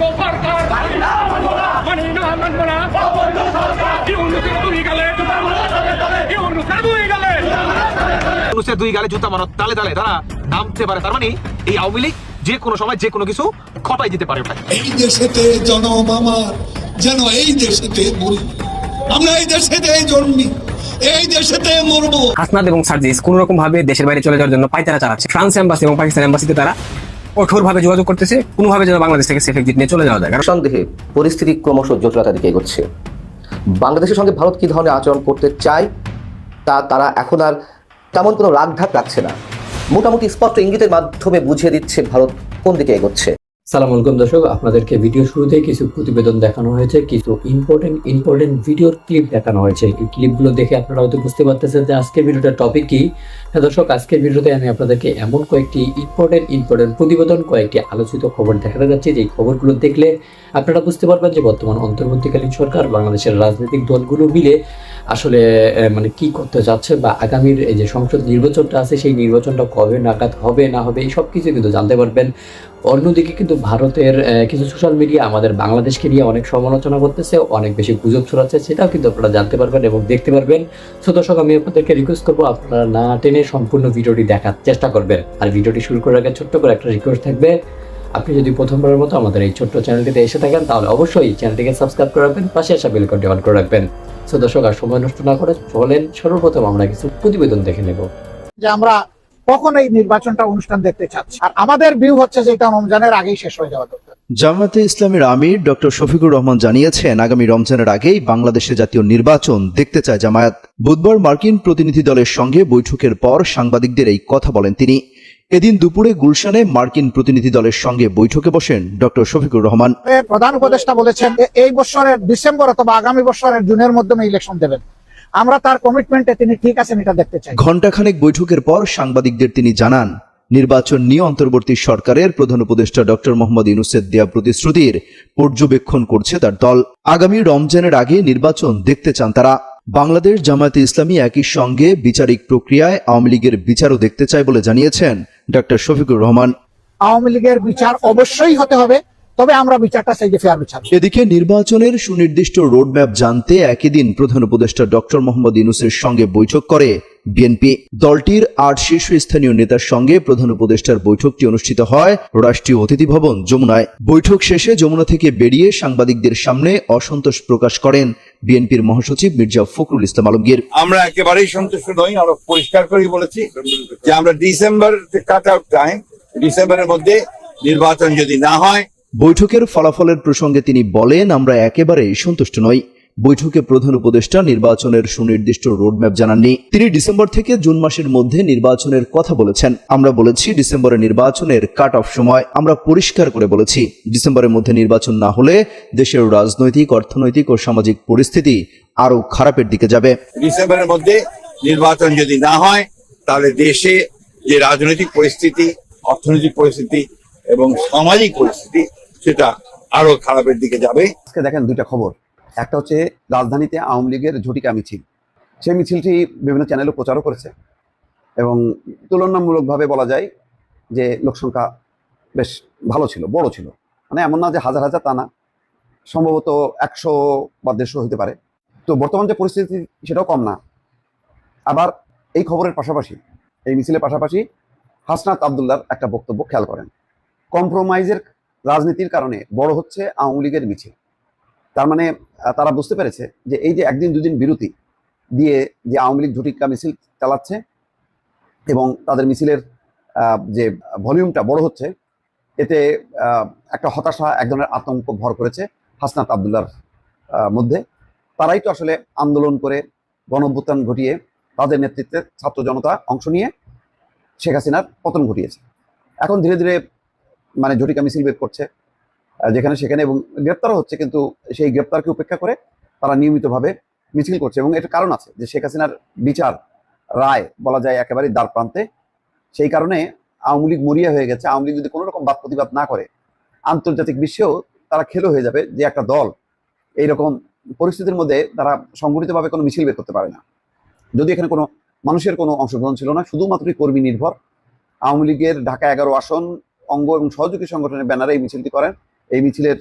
অবৈধ সরকার মানি না মানবো না। ইউনুসের দুই গালে। ইউনুসের দুই গালে। মানুষের দুই গালে জুতা মারো তালে তালে তারা নামতে পারে। তার মানে এই আওয়ামী লীগ যে কোনো সময় যে কোনো কিছু ঘটাই দিতে পারে এই দেশেতে জনম আমার যেন এই দেশেতে মরি। আমরা এই দেশেতে জন্মি এই দেশেতে মরবো। হাসনাদ এবং সার্জিস কোন রকম ভাবে দেশের বাইরে চলে যাওয়ার জন্য পাইতারা চালাচ্ছে। ফ্রান্স এম্বাসি এবং পাকিস্তান এম্বাসিতে তারা কঠোর ভাবে যোগাযোগ করতেছে, কোনোভাবে যেন বাংলাদেশ থেকে সেফ এক্সিট নিয়ে চলে যাওয়া যায়। কারণ সন্দেহে পরিস্থিতি ক্রমশ জটিলতার দিকে এগোচ্ছে। বাংলাদেশের সঙ্গে ভারত কী ধরনের আচরণ করতে চায়, তা তারা এখন আর তেমন কোনো রাগঢাক রাখছে না। মোটামুটি স্পষ্ট ইঙ্গিতের মাধ্যমে বুঝিয়ে দিচ্ছে ভারত কোন দিকে এগোচ্ছে। সালাম আলাইকুম দর্শক, আপনাদেরকে ভিডিও শুরুতে কিছু প্রতিবেদন দেখানো হয়েছে, কিছু ইম্পর্টেন্ট ইম্পর্টেন্ট ভিডিওর ক্লিপ দেখানো হয়েছে। এই ক্লিপগুলো দেখে আপনারা হয়তো বুঝতে পারতেছেন যে আজকের ভিডিওটার টপিক কি। হ্যাঁ দর্শক, আজকের ভিডিওতে আমি আপনাদেরকে এমন কয়েকটি ইম্পর্টেন্ট ইম্পর্টেন্ট প্রতিবেদন, কয়েকটি আলোচিত খবর দেখাতে যাচ্ছি। যে খবরগুলো দেখলে আপনারা বুঝতে পারবেন যে বর্তমান অন্তর্বর্তীকালীন সরকার, বাংলাদেশের রাজনৈতিক দলগুলো মিলে আসলে মানে কি করতে যাচ্ছে বা আগামীর এই যে সংসদ নির্বাচনটা আছে, সেই নির্বাচনটা কবে নাগাদ হবে, না হবে, এই সব কিছু কিন্তু জানতে পারবেন। অন্যদিকে কিন্তু ভারতের কিছু সোশ্যাল মিডিয়া আমাদের বাংলাদেশকে নিয়ে অনেক সমালোচনা করতেছে, অনেক বেশি গুজব ছড়াচ্ছে, সেটাও কিন্তু আপনারা জানতে পারবেন এবং দেখতে পারবেন। সো দর্শক, আমি আপনাদেরকে রিকোয়েস্ট করব, আপনারা না টেনে সম্পূর্ণ ভিডিওটি দেখার চেষ্টা করবেন। আর ভিডিওটি শুরু করার আগে ছোট্ট করে একটা রিকোয়েস্ট থাকবে, আপনি যদি প্রথমবারের মতো আমাদের এই ছোট্ট চ্যানেলটিতে এসে থাকেন, তাহলে অবশ্যই চ্যানেলটিকে সাবস্ক্রাইব করে রাখবেন, পাশে আসা বেলকনটি অন করে রাখবেন। সো দর্শক, আর সময় নষ্ট না করে চলেন, সর্বপ্রথম আমরা কিছু প্রতিবেদন দেখে নেব। যে আমরা কখন এই নির্বাচনটা অনুষ্ঠান দেখতে চাচ্ছি? আর আমাদের ভিউ হচ্ছে যে এটা রমজানের আগেই শেষ হয়ে যাওয়া দরকার। জামায়াতে ইসলামের আমির ডক্টর শফিকুর রহমান জানিয়েছেন আগামী রমজানের আগেই বাংলাদেশে জাতীয় নির্বাচন দেখতে চায় জামায়াত। বুধবার মার্কিন প্রতিনিধি দলের সঙ্গে বৈঠকের পর সাংবাদিকদের এই কথা বলেন তিনি। এদিন দুপুরে গুলশানে মার্কিন প্রতিনিধি দলের সঙ্গে বৈঠকে বসেন ডক্টর শফিকুর রহমান। প্রধান উপদেষ্টা বলেছেন এই বছরের ডিসেম্বর অথবা আগামী বছরের জুনের মাধ্যমে ইলেকশন দেবেন। আমরা তার কমিটমেন্টে তিনি ঠিক আছেন এটা দেখতে চাই। ঘণ্টাখানেক বৈঠকের পর সাংবাদিকদের তিনি জানান নির্বাচন নিয়ে অন্তর্বর্তী সরকারের প্রধান উপদেষ্টা ডক্টর মোহাম্মদ ইউনুসের দেয়া প্রতিশ্রুতির পর্যবেক্ষণ করছে তার দল। আগামী রমজানের আগে নির্বাচন দেখতে চান তারা। বাংলাদেশ জামায়াতে ইসলামী একই সঙ্গে বিচারিক প্রক্রিয়ায় আওয়ামী লীগের বিচারও দেখতে চায় বলে জানিয়েছেন ডক্টর শফিকুর রহমান। আওয়ামী লীগের বিচার অবশ্যই হতে হবে। তবে আমরা বিচারটা চাই যে ফেয়ার বিচার। এদিকে নির্বাচনের সুনির্দিষ্ট রোডম্যাপ জানতে একই দিন প্রধান উপদেষ্টা ডক্টর মোহাম্মদ ইউনুসের সঙ্গে বৈঠক করে বিএনপি। দলটির আট শীর্ষস্থানীয় নেতার সঙ্গে প্রধান উপদেষ্টার বৈঠকটি অনুষ্ঠিত হয় রাষ্ট্রীয় অতিথি ভবন যমুনায়। বৈঠক শেষে যমুনা থেকে বেরিয়ে সাংবাদিকদের সামনে অসন্তোষ প্রকাশ করেন বিএনপির মহাসচিব মির্জা ফখরুল ইসলাম আলমগীর। আমরা একেবারেই সন্তুষ্ট নই আমরা পরিষ্কার করেই বলেছি যে আমরা ডিসেম্বর কাট আউট টাইম ডিসেম্বরের মধ্যে নির্বাচন যদি না হয় বৈঠকের ফলাফলের প্রসঙ্গে তিনি বলেন, আমরা একেবারে সন্তুষ্ট নই। বৈঠকে প্রধান উপদেষ্টা নির্বাচনের সুনির্দিষ্ট রোডম্যাপ জানাননি। তিনি ডিসেম্বর থেকে জুন মাসের মধ্যে নির্বাচনের কথা বলেছেন। আমরা বলেছি, ডিসেম্বরে নির্বাচনের কাট অফ সময় আমরা পরিষ্কার করে বলেছি। ডিসেম্বরের মধ্যে নির্বাচন না হলে দেশের রাজনৈতিক, অর্থনৈতিক ও সামাজিক পরিস্থিতি আরও খারাপের দিকে যাবে। ডিসেম্বরের মধ্যে নির্বাচন যদি না হয়, তাহলে দেশে যে রাজনৈতিক পরিস্থিতি, অর্থনৈতিক পরিস্থিতি এবং সামাজিক পরিস্থিতি সেটা আরও খারাপের দিকে যাবে। আজকে দেখেন দুইটা খবর। একটা হচ্ছে রাজধানীতে আওয়ামী লীগের ঝটিকা মিছিল। সেই মিছিলটি বিভিন্ন চ্যানেলে প্রচারও করেছে এবং তুলনামূলকভাবে বলা যায় যে লোকসংখ্যা বেশ ভালো ছিল, বড় ছিল। মানে এমন না যে হাজার হাজার তা না, সম্ভবত একশো বা দেড়শো হতে পারে। তো বর্তমান যে পরিস্থিতি, সেটাও কম না। আবার এই খবরের পাশাপাশি, এই মিছিলের পাশাপাশি হাসনাত আবদুল্লার একটা বক্তব্য খেয়াল করেন। কম্প্রোমাইজের রাজনীতির কারণে বড় হচ্ছে আওয়ামী লীগের মিছিল। তার মানে তারা বুঝতে পেরেছে যে এই যে একদিন দুদিন বিরতি দিয়ে যে আওয়ামী লীগ ঝুটিকা মিছিল চালাচ্ছে এবং তাদের মিছিলের যে ভলিউমটা বড় হচ্ছে, এতে একটা হতাশা, এক ধরনের আতঙ্ক ভর করেছে হাসনাত আবদুল্লার মধ্যে। তারাই তো আসলে আন্দোলন করে গণঅভ্যুত্থান ঘটিয়ে তাদের নেতৃত্বে ছাত্র জনতা অংশ নিয়ে শেখ হাসিনার পতন ঘটিয়েছে। এখন ধীরে ধীরে মানে ঝটিকা মিছিল বের করছে যেখানে সেখানে এবং গ্রেপ্তারও হচ্ছে, কিন্তু সেই গ্রেপ্তারকে উপেক্ষা করে তারা নিয়মিতভাবে মিছিল করছে এবং এটার কারণ আছে যে শেখ হাসিনার বিচার রায় বলা যায় একেবারেই দ্বার প্রান্তে। সেই কারণে আওয়ামী লীগ মরিয়া হয়ে গেছে। আওয়ামী লীগ যদি কোনো রকম বাদ প্রতিবাদ না করে, আন্তর্জাতিক বিশ্বেও তারা খেলো হয়ে যাবে যে একটা দল। এইরকম পরিস্থিতির মধ্যে তারা সংগঠিতভাবে কোনো মিছিল বের করতে পারে না। যদি এখানে কোনো মানুষের কোনো অংশগ্রহণ ছিল না, শুধুমাত্রই কর্মী নির্ভর। আওয়ামী লীগের ঢাকা এগারো আসন অঙ্গ এবং সহযোগী সংগঠনের ব্যানারে এই মিছিলটি করেন। এই মিছিলের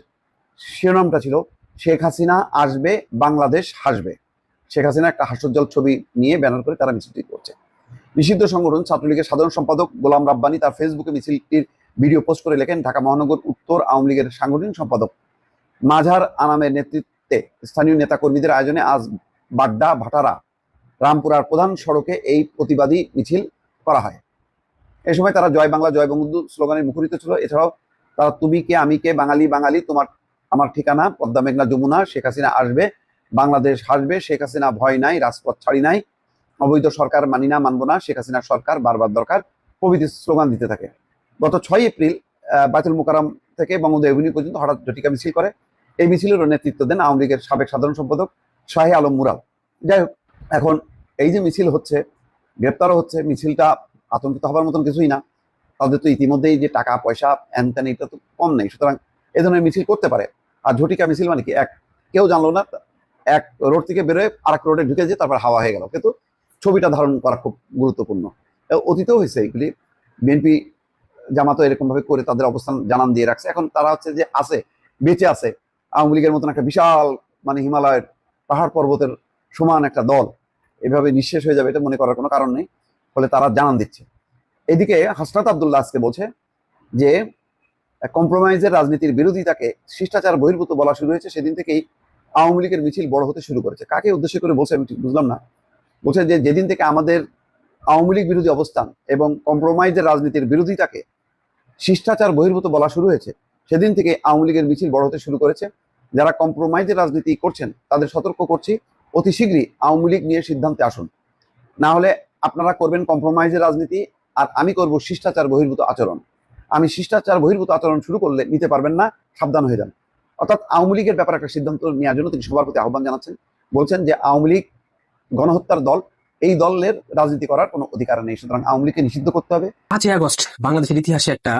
শিরোনামটা ছিল, শেখ হাসিনা আসবে, বাংলাদেশ হাসবে। শেখ হাসিনা একটা হাস্যোজ্জ্বল ছবি নিয়ে ব্যানার করে তারা মিছিলটি করছে। নিষিদ্ধ সংগঠন ছাত্রলীগের সাধারণ সম্পাদক গোলাম রাব্বানি তার ফেসবুকে মিছিলটির ভিডিও পোস্ট করে লেখেন, ঢাকা মহানগর উত্তর আওয়ামী লীগের সাংগঠনিক সম্পাদক মাঝার আনামের নেতৃত্বে স্থানীয় নেতাকর্মীদের আয়োজনে আজ বাড্ডা ভাটারা রামপুরার প্রধান সড়কে এই প্রতিবাদী মিছিল করা হয়। এই সময় তারা জয় বাংলা জয় বঙ্গবন্ধু স্লোগানে মুখরিত ছিল। এছাড়াও তারা তুমি কে আমি কে বাঙালি বাঙালি তোমার আমার ঠিকানা পদ্মা মেঘনা যমুনা শেখ হাসিনা আসবে বাংলাদেশ হাসবে শেখ হাসিনা ভয় নাই রাজপথ ছাড়ি নাই অবৈধ সরকার মানি না মানব না শেখ হাসিনার সরকার বারবার দরকার প্রভৃতি স্লোগান দিতে থাকে। গত ছয় এপ্রিল আহ, বাইতুল মোকারম থেকে বঙ্গবন্ধু এভিনিউ পর্যন্ত হঠাৎ জটিকা মিছিল করে। এই মিছিলেরও নেতৃত্ব দেন আওয়ামী লীগের সাবেক সাধারণ সম্পাদক শাহে আলম মুরাল। যাই এখন এই যে মিছিল হচ্ছে গ্রেপ্তারও হচ্ছে মিছিলটা আতঙ্কিত হবার মতন কিছুই না। তাদের তো ইতিমধ্যেই যে টাকা, পয়সা হ্যান এটা তো কম নেই। সুতরাং এ ধরনের মিছিল করতে পারে। আর ঝটিকা মিছিল মানে কি? এক, কেউ জানলো না, এক রোড থেকে বেরোয় আর এক রোডে ঢুকে যেয়ে তারপর হাওয়া হয়ে গেল। কিন্তু ছবিটা ধারণ করা খুব গুরুত্বপূর্ণ। অতীতেও হয়েছে এগুলি বিএনপি জামাতও এরকম ভাবে করে তাদের অবস্থান জানান দিয়ে রাখছে। এখন তারা হচ্ছে যে আছে, বেঁচে আছে। আওয়ামী লীগের মতন একটা বিশাল মানে হিমালয়ের পাহাড় পর্বতের সমান একটা দল। এভাবে নিঃশেষ হয়ে যাবে এটা মনে করার কোনো কারণ নেই। ফলে তারা জানান দিচ্ছে। এদিকে হাসনাত আবদুল্লাহ আজকে বলছে যে কম্প্রোমাইজের রাজনীতির বিরোধিতাকে শিষ্টাচার বহির্ভূত বলা শুরু হয়েছে, সেদিন থেকেই আওয়ামী লীগের মিছিল বড় হতে শুরু করেছে। কাকে উদ্দেশ্য করে বলছে আমি ঠিক বুঝলাম না। বলছে যে, যেদিন থেকে আমাদের আওয়ামী লীগ বিরোধী অবস্থান এবং কম্প্রোমাইজের রাজনীতির বিরোধিতাকে শিষ্টাচার বহির্ভূত বলা শুরু হয়েছে, সেদিন থেকে আওয়ামী লীগের মিছিল বড় হতে শুরু করেছে। যারা কম্প্রোমাইজের রাজনীতি করছেন, তাদের সতর্ক করছি, অতি শীঘ্রই আওয়ামী লীগ নিয়ে সিদ্ধান্তে আসুন। না হলে আপনারা করবেন কম্প্রোমাইজের রাজনীতি, আর আমি করব শিষ্টাচার বহির্ভূত আচরণ। আমি শিষ্টাচার বহির্ভূত আচরণ শুরু করলে নিতে পারবেন না, সাবধান হয়ে যান। অর্থাৎ আওয়ামী লীগের ব্যাপারে একটা সিদ্ধান্ত নেওয়ার জন্য তিনি সবার প্রতি আহ্বান জানাচ্ছেন। বলছেন যে আওয়ামী লীগ গণহত্যার দল, এই দলের রাজনীতি করার কোনো অধিকার নেই। সুতরাং আওয়ামী লীগকে নিষিদ্ধ করতে হবে। পাঁচই আগস্ট বাংলাদেশের ইতিহাসে একটা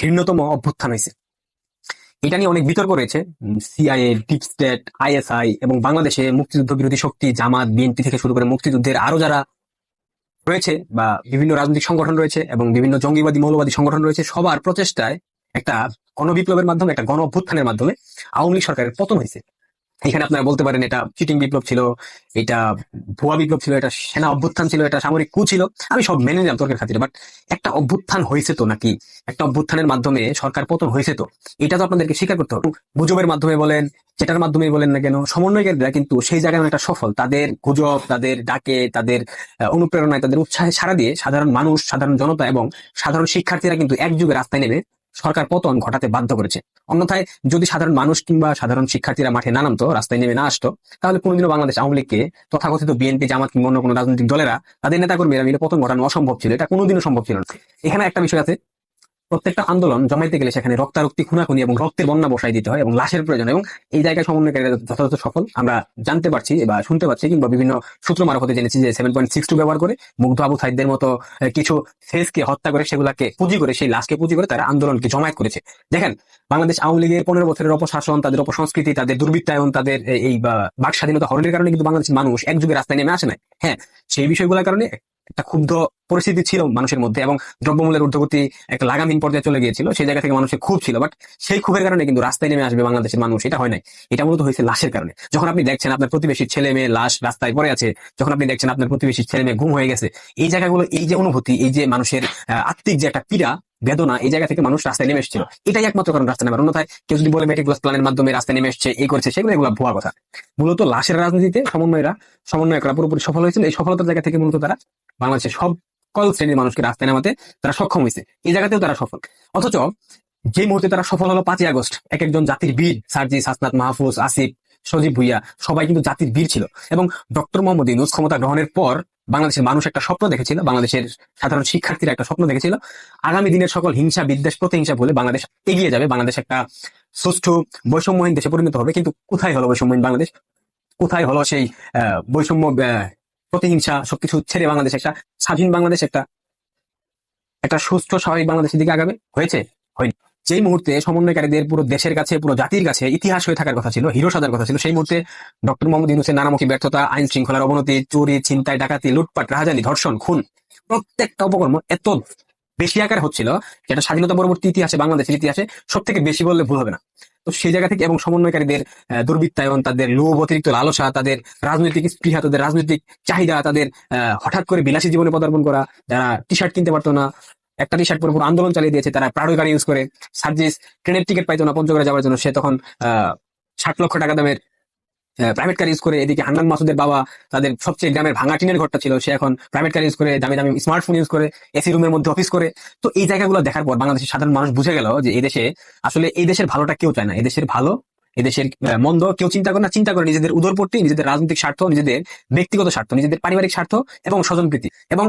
ঘৃণ্যতম অভ্যুত্থান হয়েছে। এটা নিয়ে অনেক বিতর্ক রয়েছে। সিআইএ ডিপ স্টেট আইএসআই এবং বাংলাদেশে মুক্তিযুদ্ধ বিরোধী শক্তি, জামাত, বিএনপি থেকে শুরু করে মুক্তিযুদ্ধের আরও যারা রয়েছে বা বিভিন্ন রাজনৈতিক সংগঠন রয়েছে এবং বিভিন্ন জঙ্গিবাদী, মৌলবাদী সংগঠন রয়েছে, সবার প্রচেষ্টায় একটা গণবিপ্লবের মাধ্যমে, একটা গণ অভ্যুত্থানের মাধ্যমে আওয়ামী লীগ সরকারের পতন হয়েছে। এখানে আপনারা বলতে পারেন এটা চিটিং বিপ্লব ছিল, এটা ভুয়া বিপ্লব ছিল, এটা সেনা অভ্যুত্থান ছিল, এটা সামরিক কু ছিল। আমি সব মেনে নিলাম তর্কের খাতিরে বাট একটা অভ্যুত্থান হয়েছে তো নাকি? একটা অভ্যুত্থানের মাধ্যমে সরকার পতন হয়েছে তো? এটা তো আপনাদেরকে স্বীকার করতে হবে। গুজবের মাধ্যমে বলেন যেটার মাধ্যমে বলেন না কেন, সমন্বয়কারীরা কিন্তু সেই জায়গায় অনেকটা সফল। তাদের গুজব, তাদের ডাকে, তাদের অনুপ্রেরণায়, তাদের উৎসাহে সারা দিয়ে সাধারণ মানুষ, সাধারণ জনতা এবং সাধারণ শিক্ষার্থীরা কিন্তু একযুগে রাস্তায় নেমে সরকার পতন ঘটাতে বাধ্য করেছে। অন্যথায় যদি সাধারণ মানুষ কিংবা সাধারণ শিক্ষার্থীরা মাঠে না নামতো, রাস্তায় নেমে না আসতো, তাহলে কোনোদিনও বাংলাদেশ আওয়ামী লীগকে, তথাকথিত বিএনপি, জামাত কিংবা অন্য কোনো রাজনৈতিক দলেরা, তাদের নেতাকর্মীরা মিলে পতন ঘটানো অসম্ভব ছিল। এটা কোনোদিনও সম্ভব ছিল না। এখানে একটা বিষয় আছে প্রত্যেকটা আন্দোলন জমাইতে গেলে সেখানে রক্তারক্তি, খুনাখুনি এবং রক্তের বন্যা বসাই দিতে হয় এবং লাশের প্রয়োজন এবং এই জায়গায় সমন্বয়কারীরা যথাযথ সফল। আমরা জানতে পারছি বা শুনতে পাচ্ছি কিংবা বিভিন্ন সূত্র মারফতে জেনেছি যে সেভেন পয়েন্ট সিক্স টু ব্যবহার করে মুগ্ধ আবু সাইদদের মতো কিছু ফেসকে হত্যা করে সেগুলাকে পুঁজি করে, সেই লাশকে পুঁজি করে তারা আন্দোলনকে জমায়েত করেছে। দেখেন, বাংলাদেশ আওয়ামী লীগের পনেরো বছরের অপশাসন, তাদের অপসংস্কৃতি, তাদের দুর্বৃত্তায়ন, তাদের এই- বাক স্বাধীনতা হরণের কারণে কিন্তু বাংলাদেশের মানুষ একযুগে রাস্তায় নেমে আসে না হ্যাঁ সেই বিষয়গুলোর কারণে একটা ক্ষুব্ধ পরিস্থিতি ছিল মানুষের মধ্যে এবং দ্রব্যমূল্যের ঊর্ধ্বগতি একটা লাগামহীন পর্যায়ে চলে গিয়েছিল, সেই জায়গা থেকে মানুষের খুব ছিল। বাট সেই ক্ষোভের কারণে কিন্তু রাস্তায় নেমে আসবে বাংলাদেশের মানুষ, এটা হয় নাই। এটা মূলত হয়েছে লাশের কারণে। যখন আপনি দেখছেন আপনার প্রতিবেশীর ছেলে মেয়ে লাশ রাস্তায় পড়ে আছে, যখন আপনি দেখছেন আপনার প্রতিবেশীর ছেলে মেয়ে ঘুম হয়ে গেছে, এই জায়গাগুলো, এই যে অনুভূতি, এই যে মানুষের আত্মিক যে একটা পীড়া, বেদনা, এই জায়গা থেকে মানুষ রাস্তায় নেমে এসেছিল। এটাই একমাত্র কারণ রাস্তায় নেবার অন্যথায় কেউ যদি বলে মেটিকুলাস প্ল্যানের মাধ্যমে রাস্তায় নেমে এসছে, এই করছে, সেগুলো এগুলো ভুয়া কথা। মূলত লাশের রাজনীতিতে সমন্বয়রা সমন্বয় করা পুরোপুরি সফল হয়েছিল। এই সফলতার জায়গা থেকে মূলত তারা বাংলাদেশের সকল শ্রেণির মানুষকে রাস্তায় নামাতে তারা সক্ষম হয়েছে। এই জায়গাতেও তারা সফল। অথচ যে মুহূর্তে তারা সফল হলো পাঁচই আগস্ট এক একজন জাতির বীর, সার্জি, সাসনাত, মাহফুজ, আসিফ, সজীব ভুইয়া, সবাই কিন্তু জাতির বীর ছিল। এবং ডক্টর মোহাম্মদ ইউনুস ক্ষমতা গ্রহণের পর বাংলাদেশের মানুষ একটা স্বপ্ন দেখেছিল, বাংলাদেশের সাধারণ শিক্ষার্থীরা একটা স্বপ্ন দেখেছিল। আগামী দিনের সকল হিংসা, বিদ্বেষ, প্রতিহিংসা বলে বাংলাদেশ এগিয়ে যাবে। বাংলাদেশ একটা সুষ্ঠু, বৈষম্যহীন দেশে পরিণত হবে। কিন্তু কোথায় হলো বৈষম্যহীন বাংলাদেশ? কোথায় হলো সেই বৈষম্য প্রতিহিংসা সবকিছু ছেড়ে বাংলাদেশ একটা স্বাধীন বাংলাদেশ, একটা একটা সুস্থ, স্বাভাবিক বাংলাদেশের দিকে আগাবে? হয়েছে? হয়নি। যেই মুহূর্তে সমন্বয়কারীদের পুরো দেশের কাছে, পুরো জাতির কাছে ইতিহাস হয়ে থাকার কথা ছিল, হিরো সাজার কথা ছিল, সেই মুহূর্তে ডক্টর মোহাম্মদ ইউনুসের নানামুখী ব্যর্থতা, আইন শৃঙ্খলার অবনতি, চুরি, ছিনতাই, ডাকাতি, লুটপাট রাহাজানি ধর্ষণ, খুন, প্রত্যেকটা অপকর্ম এত বেশি আকার হচ্ছিল যেটা স্বাধীনতা পরবর্তী ইতিহাসে, বাংলাদেশের ইতিহাসে সব থেকে বেশি বললে ভুল হবে না। তো সেই জায়গা থেকে এবং সমন্বয়কারীদের দুর্বৃত্ত দুর্বৃত্তায়ন, তাদের লোভ, অতিরিক্ত লালসা, তাদের রাজনৈতিক স্পৃহা, তাদের রাজনৈতিক চাহিদা, তাদের হঠাৎ করে বিলাসী জীবনে পদার্পণ করা, যারা টি শার্ট কিনতে পারতো না, একটা টি শার্ট পরে পুরো আন্দোলন চালিয়ে দিয়েছে, তারা প্রাড়ো গাড়ি ইউজ করে, সার্জিস ট্রেনের টিকিট পাইতো না, পঞ্চগড়ে যাওয়ার জন্য, সে তখন, আহ, ষাট লক্ষ টাকা দামের প্রাইভেট কার ইউজ করে এদিকে হান্নান মাসুদের বাবা তাদের সবচেয়ে গ্রামের ভাঙা টিনের ঘরটা ছিল, সে এখন প্রাইভেট কার ইউজ করে, দামি দামি স্মার্টফোন ইউজ করে এসি রুমের মধ্যে অফিস করে। তো এই জায়গাগুলো দেখার পর বাংলাদেশের সাধারণ মানুষ বুঝে গেল যে এই দেশে আসলে এই দেশের ভালোটা কেউ চায় না, এই দেশের ভালো এদেশের মন্দ কেউ চিন্তা করে না, চিন্তা করে নিজেদের উদরপট্টি নিজেদের রাজনৈতিক স্বার্থ, নিজেদের ব্যক্তিগত স্বার্থ, নিজেদের পারিবারিক স্বার্থ এবং স্বজনপ্রীতি। এবং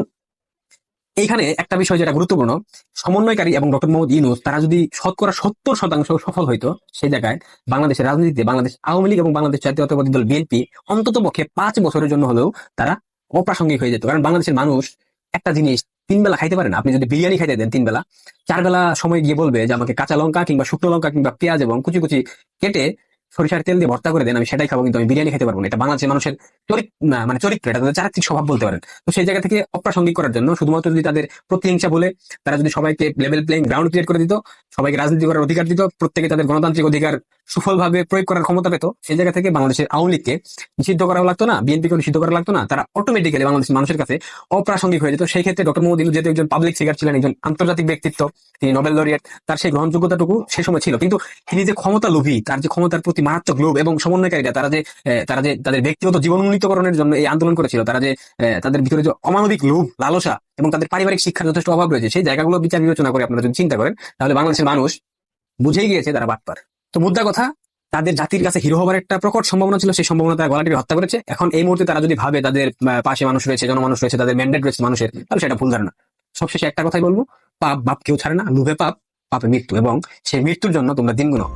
এইখানে একটা বিষয় যেটা গুরুত্বপূর্ণ, সমন্বয়কারী এবং ডক্টর মোহাম্মদ ইউনুস, তারা যদি শতকরা সত্তর শতাংশ সফল হইতো, সেই জায়গায় বাংলাদেশের রাজনীতিতে বাংলাদেশ আওয়ামী লীগ এবং বাংলাদেশ জাতীয়তাবাদী দল বিএনপি অন্তত পক্ষে পাঁচ বছরের জন্য হলেও তারা অপ্রাসঙ্গিক হয়ে যেত। কারণ বাংলাদেশের মানুষ একটা জিনিস তিন বেলা খাইতে পারে না। আপনি যদি বিরিয়ানি খাইতে দেন তিন বেলা, চার বেলা সময় গিয়ে বলবে যে আমাকে কাঁচা লঙ্কা কিংবা শুকনো লঙ্কা কিংবা পেঁয়াজ এবং কুচি কুচি কেটে সরিষার তেল দিয়ে ভর্তা করে দেন, আমি সেটাই খাব, কিন্তু আমি বিরিয়ানি খেতে পারব না। এটা বাংলাদেশের মানুষের চরিত্র মানে চরিত্র, এটা তাদের চারিত্রিক স্বভাব বলতে পারেন। তো সেই জায়গা থেকে অপ্রাসঙ্গিক করার জন্য শুধুমাত্র যদি তাদের প্রতিহিংসা বলে, তারা যদি সবাইকে লেভেল প্লেইং গ্রাউন্ড ক্রিয়েট করে দিত, সবাইকে রাজনীতি করার অধিকার দিত, প্রত্যেকে তাদের গণতান্ত্রিক অধিকার সুফলভাবে প্রয়োগ করার ক্ষমতা পেত, সেই জায়গা থেকে বাংলাদেশের আওয়ামী লীগকে নিষিদ্ধ করা লাগতো না বিএনপিকে নিষিদ্ধ করা লাগতো না, তারা অটোমেটিক্যালি বাংলাদেশের মানুষের কাছে অপ্রাসঙ্গিক হয়ে যেত। সেই ক্ষেত্রে ডক্টর মোহাম্মদ ইউনূস যেহেতু একজন পাবলিক ফিগার ছিলেন, একজন আন্তর্জাতিক ব্যক্তিত্ব, তিনি নোবেল লরিয়েট তার সেই গ্রহণযোগ্যতাটুকু সে সময় ছিল। কিন্তু তিনি যে ক্ষমতা লোভী তার যে ক্ষমতার মারাত্মক লোভ এবং সমন্বয়কারীরা তারা যে তারা যে তাদের ব্যক্তিগত জীবন উন্নীতকরণের জন্য এই আন্দোলন করেছিল, তারা যে তাদের ভিতরে যে অমানবিক লোভ, লালসা এবং তাদের পারিবারিক শিক্ষার যথেষ্ট অভাব রয়েছে, সেই জায়গাগুলো বিচার বিবেচনা করে আপনারা যদি চিন্তা করেন, তাহলে বাংলাদেশের মানুষ বুঝেই গিয়েছে তারা বাটপার। তো মুদ্রা কথা, তাদের জাতির কাছে হিরো হবার একটা প্রকট সম্ভাবনা ছিল, সেই সম্ভাবনা তারা গলাটিকে হত্যা করেছে। এখন এই মুহূর্তে তারা যদি ভাবে তাদের পাশে মানুষ রয়েছে, জনমানুষ রয়েছে, তাদের ম্যান্ডেট রয়েছে মানুষের, তাহলে সেটা ভুল ধারণা। সবশেষে একটা কথাই বলব, পাপ বাপ কেউ ছাড়ে না, লোভে পাপ, পাপে মৃত্যু এবং সেই মৃত্যুর জন্য তোমরা দিন গুনো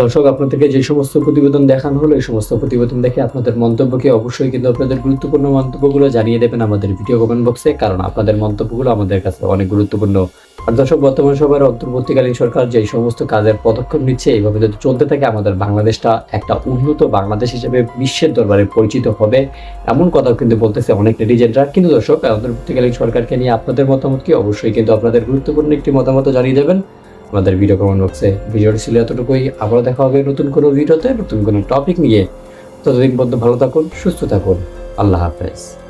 দর্শক, আপনাদেরকে যে সমস্ত প্রতিবেদন দেখানো হলো, এই সমস্ত প্রতিবেদন দেখে আপনাদের মন্তব্যকে অবশ্যই কিন্তু আপনাদের গুরুত্বপূর্ণ মন্তব্যগুলো জানিয়ে দেবেন আমাদের ভিডিও কমেন্ট বক্সে কারণ আপনাদের মন্তব্যগুলো আমাদের কাছে অনেক গুরুত্বপূর্ণ। আর দর্শক, বর্তমান সবার অন্তর্বর্তীকালীন সরকার যে সমস্ত কাজের পদক্ষেপ নিচ্ছে, এইভাবে যদি চলতে থাকে, আমাদের বাংলাদেশটা একটা উন্নত বাংলাদেশ হিসেবে বিশ্বের দরবারে পরিচিত হবে। এমন কথাও কিন্তু বলতেছে অনেক নেটিজেনরা কিন্তু দর্শক, অন্তর্বর্তীকালীন সরকারকে নিয়ে আপনাদের মতামত কি অবশ্যই কিন্তু আপনাদের গুরুত্বপূর্ণ একটি মতামত জানিয়ে দেবেন। আমাদের ভিডিও কমেন্ট বক্সে। ভিডিওটি ছিল এতটুকুই। আবার দেখা হবে নতুন কোনো ভিডিওতে, নতুন কোনো টপিক নিয়ে। ততদিন পর্যন্ত ভালো থাকুন, সুস্থ থাকুন। আল্লাহ হাফেজ।